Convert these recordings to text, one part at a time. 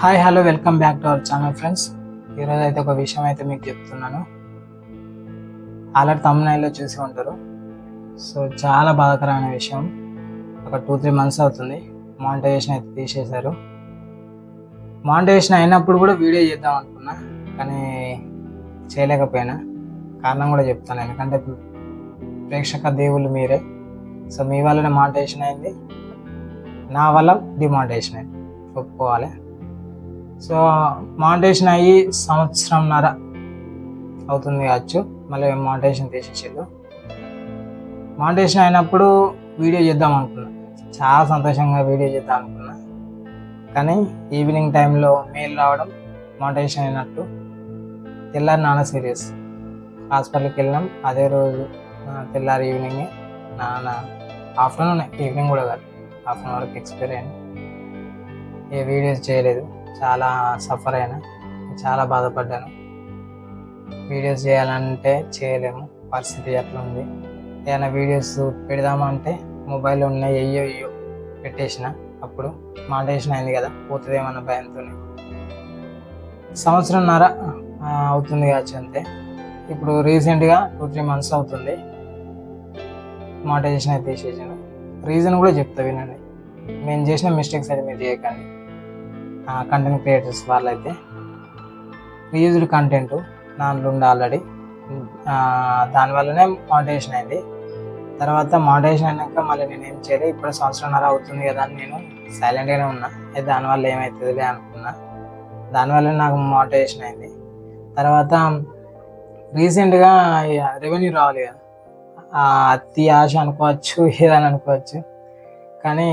Hi hello welcome back to our channel friends ఈరోజు అయితే ఒక విషయం అయితే మీకు చెప్తున్నాను. ఆల్రెడీ తమిళనాడులో చూసి ఉంటారు. సో చాలా బాధాకరమైన విషయం. ఒక టూ త్రీ మంత్స్ అవుతుంది. మానిటైజేషన్ అయితే తీసేశారు. మానిటైజేషన్ అయినప్పుడు కూడా వీడియో చేద్దాం అనుకున్నా కానీ చేయలేకపోయినా. కారణం కూడా చెప్తాను ఎందుకంటే ప్రేక్షక దేవుళ్ళు మీరే. సో మీ వల్లనే మానిటైజేషన్ అయింది. నా వల్ల డిమానిటైజేషన్ అయింది. ఒప్పుకోవాలి. సో మాంటేషన్ అయ్యి సంవత్సరంన్నర అవుతుంది కావచ్చు. మళ్ళీ మాంటేషన్ తీసేసారు మాంటేషన్ అయినప్పుడు వీడియో చేద్దాం అనుకున్నా. చాలా సంతోషంగా వీడియో చేద్దాం అనుకున్నా. కానీ ఈవినింగ్ టైంలో మెయిల్ రావడం మాంటేషన్ అయినట్టు. తెల్లారి నాన్న సీరియస్ హాస్పిటల్కి వెళ్ళినాం. అదే రోజు తెల్లారి ఈవినింగ్ నాన్న ఆఫ్టర్నూన్ ఈవినింగ్ కూడా కాదు. ఆఫ్టర్నూన్ వరకు ఎక్స్పైర్ అయింది. ఏ వీడియోస్ చేయలేదు. చాలా సఫర్ అయినా చాలా బాధపడ్డాను. వీడియోస్ చేయాలంటే చేయలేము పరిస్థితి ఎట్లా ఉంది. ఏదైనా వీడియోస్ పెడదామంటే మొబైల్ ఉన్నాయి అయ్యో అయ్యో పెట్టేసిన అప్పుడు మాంటేషన్ అయింది కదా పోతుందేమన్న భయంతో సంవత్సరంన్నర అవుతుంది కావచ్చు అంతే. ఇప్పుడు రీసెంట్గా టూ త్రీ మంత్స్ అవుతుంది. మాటేషన్ అయితే తీసేసాను రీజన్ కూడా చెప్తా వినండి. మేము చేసిన మిస్టేక్స్ అయితే మీరు చేయకండి. కంటెంట్ క్రియేటర్స్ వాళ్ళైతే రీయూజ్డ్ కంటెంట్ దాంట్లో ఉండే ఆల్రెడీ దానివల్లనే మానిటేషన్ అయింది. తర్వాత మానిటేషన్ అయినాక మళ్ళీ నేను ఏం చేయలేదు. ఇప్పుడు సంవత్సరంన్నర అవుతుంది కదా అని నేను సైలెంట్గానే ఉన్నా. అయితే దానివల్ల ఏమవుతుందిలే అనుకున్నా. దానివల్ల నాకు మానిటేషన్ అయింది. తర్వాత రీసెంట్గా రెవెన్యూ రావాలి కదా. అతి ఆశ అనుకోవచ్చు ఏదని అనుకోవచ్చు. కానీ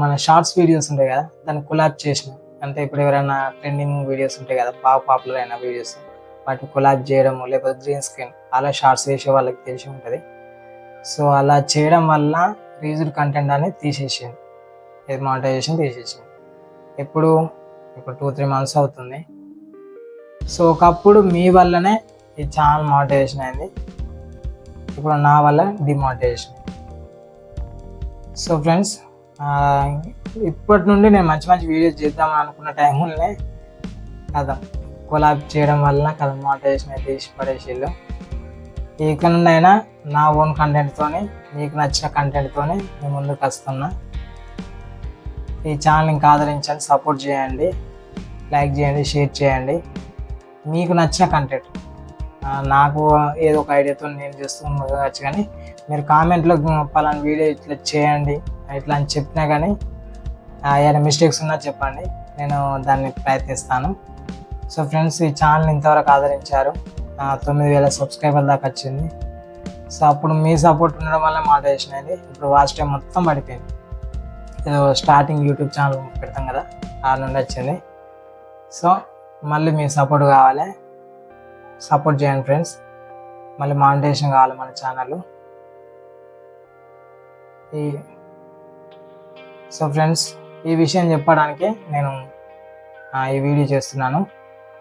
మన షార్ట్స్ వీడియోస్ ఉంటాయి కదా దాన్ని కొలాబ్ చేసిన. అంటే ఇప్పుడు ఎవరైనా ట్రెండింగ్ వీడియోస్ ఉంటాయి కదా బాగా పాపులర్ అయిన వీడియోస్ వాటిని కొలాబ్ చేయడము లేకపోతే గ్రీన్ స్క్రీన్ అలా షార్ట్స్ వేసే వాళ్ళకి తెలిసి ఉంటుంది. సో అలా చేయడం వల్ల రీజుడ్ కంటెంట్ అనేది తీసేసింది ఇది మానిటైజేషన్ తీసేసింది ఎప్పుడు? ఇప్పుడు టూ త్రీ మంత్స్ అవుతుంది. సో ఒకప్పుడు మీ వల్లనే ఈ ఛానల్ మానిటైజేషన్ అయింది. ఇప్పుడు నా వల్ల డిమానిటైజేషన్ సో ఫ్రెండ్స్ ఇప్పటి నుండి నేను మంచి మంచి వీడియోస్ చేద్దాం అనుకున్న టైంలోనే కదా కొలాబ్ చేయడం వల్ల కదా మోటివేషన్ అయితే తీసి ఇక నుండి అయినా నా ఓన్ కంటెంట్తోని మీకు నచ్చిన కంటెంట్తోని నేను ముందుకు వస్తున్నా. ఈ ఛానల్ ఇంకా ఆదరించండి సపోర్ట్ చేయండి లైక్ చేయండి షేర్ చేయండి. మీకు నచ్చిన కంటెంట్ నాకు ఏదో ఒక ఐడియాతో నేను చేస్తూ ఉండవచ్చు కానీ మీరు కామెంట్లో పలానా వీడియో ఇట్లా చేయండి ఇట్లా అని చెప్పినా కానీ ఏమైనా మిస్టేక్స్ ఉన్నా చెప్పండి. నేను దాన్ని ప్రయత్నిస్తాను. సో ఫ్రెండ్స్ ఈ ఛానల్ ఇంతవరకు ఆదరించారు. తొమ్మిది వేల సబ్స్క్రైబర్ దాకా వచ్చింది. సో అప్పుడు మీ సపోర్ట్ ఉండడం వల్ల మోటివేషన్ అయింది. ఇప్పుడు వాచ్ టైం మొత్తం పడిపోయింది. ఏదో స్టార్టింగ్ యూట్యూబ్ ఛానల్ పెడతాం కదా ఆ నుండి వచ్చింది. సో మళ్ళీ మీ సపోర్ట్ కావాలి. సపోర్ట్ చేయండి ఫ్రెండ్స్ మళ్ళీ మానిటేషన్ కావాలి మన ఛానల్ ఈ సో ఫ్రెండ్స్ ఈ విషయం చెప్పడానికి నేను ఈ వీడియో చేస్తున్నాను.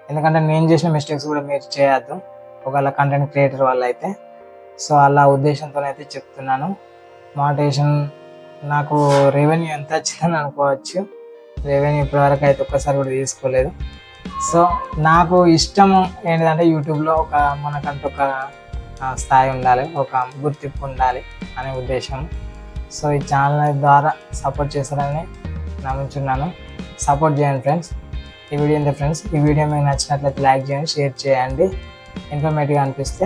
ఎందుకంటే నేను చేసిన మిస్టేక్స్ కూడా మీరు చేయొద్దు. ఒకవేళ కంటెంట్ క్రియేటర్ వాళ్ళు అయితే సో అలా ఉద్దేశంతోనైతే చెప్తున్నాను. మాటేషన్ నాకు రెవెన్యూ ఎంత వచ్చిందని అనుకోవచ్చు. రెవెన్యూ ఇప్పటివరకు అయితే ఒక్కసారి కూడా తీసుకోలేదు. సో నాకు ఇష్టం ఏంటంటే యూట్యూబ్లో ఒక మనకంటూ ఒక స్థాయి ఉండాలి. ఒక గుర్తింపు ఉండాలి అనే ఉద్దేశం. సో ఈ ఛానల్ ద్వారా సపోర్ట్ చేస్తారని నమ్ముతున్నాను సపోర్ట్ చేయండి ఫ్రెండ్స్ ఈ వీడియో ఎంత ఫ్రెండ్స్ ఈ వీడియో మీకు నచ్చినట్లయితే లైక్ చేయండి షేర్ చేయండి. ఇన్ఫర్మేటివ్గా అనిపిస్తే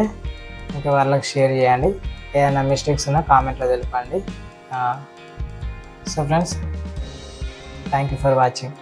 ఇంకా వాళ్ళకి షేర్ చేయండి. ఏదైనా మిస్టేక్స్ ఉన్నా కామెంట్లో తెలపండి. So friends thank you for watching